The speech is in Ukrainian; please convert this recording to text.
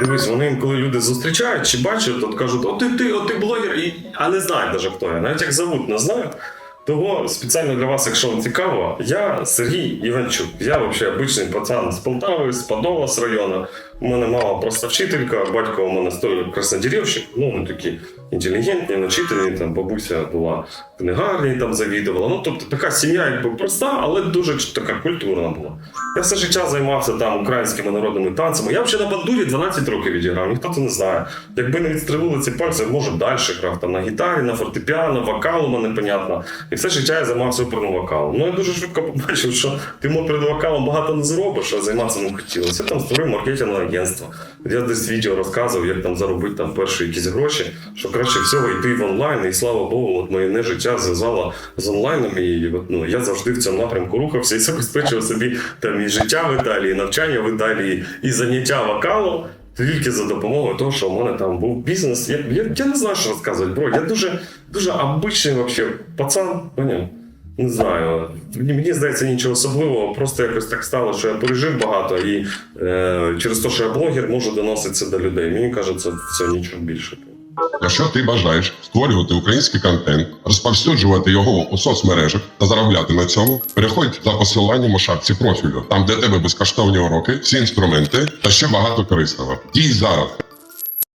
Дивись, вони інколи люди зустрічають чи бачать, от кажуть, о ти ти, о ти блогер, і, а не знають навіть хто я. Навіть як зовут, не знаю. Того спеціально для вас, якщо вам цікаво, я Сергій Іванчук. Я взагалі обичний пацан з Полтави, з Подола з району. У мене мама просто вчителька, батько у мене стоїть краснодерівщик. Ну, вони такі інтелігентні, начитані. Там бабуся була в книгарні, там завідувала. Ну, тобто така сім'я якби проста, але дуже така культурна була. Я все життя займався там українськими народними танцями. Я взагалі на бандурі 12 років відіграв, ніхто це не знає. Якби не відстрелили ці пальці, може далі грав там на гітарі, на фортепіано, вокал у мене понятно. І все життя я займався оперним вокалом. Ну я дуже швидко побачив, що ти перед вокалом багато не зробиш, а займатися не хотілося. Я там створив маркетингове агентство. Я десь відео розказував, як там заробити там перші якісь гроші, що краще всього йти в онлайн, і слава Богу, от моє не життя зв'язало з онлайном. І ну, я завжди в цьому напрямку рухався і забезпечував собі там і життя в Італії, і навчання в Італії, і заняття вокалом. Тільки за допомогою того, що у мене там був бізнес. Я, я, я не знаю, що розказувати, бро. Я дуже, дуже обичний вообще пацан. Поняв? Не знаю. Мені, здається, нічого особливого. Просто якось так стало, що я пережив багато, і е, через те, що я блогер, можу доносити це до людей. Мені кажеться, все нічого більше. Якщо ти бажаєш створювати український контент, розповсюджувати його у соцмережах та заробляти на цьому, переходь за посиланням у шапці профілю, там де тебе безкоштовні уроки, всі інструменти та ще багато корисного. Дій зараз.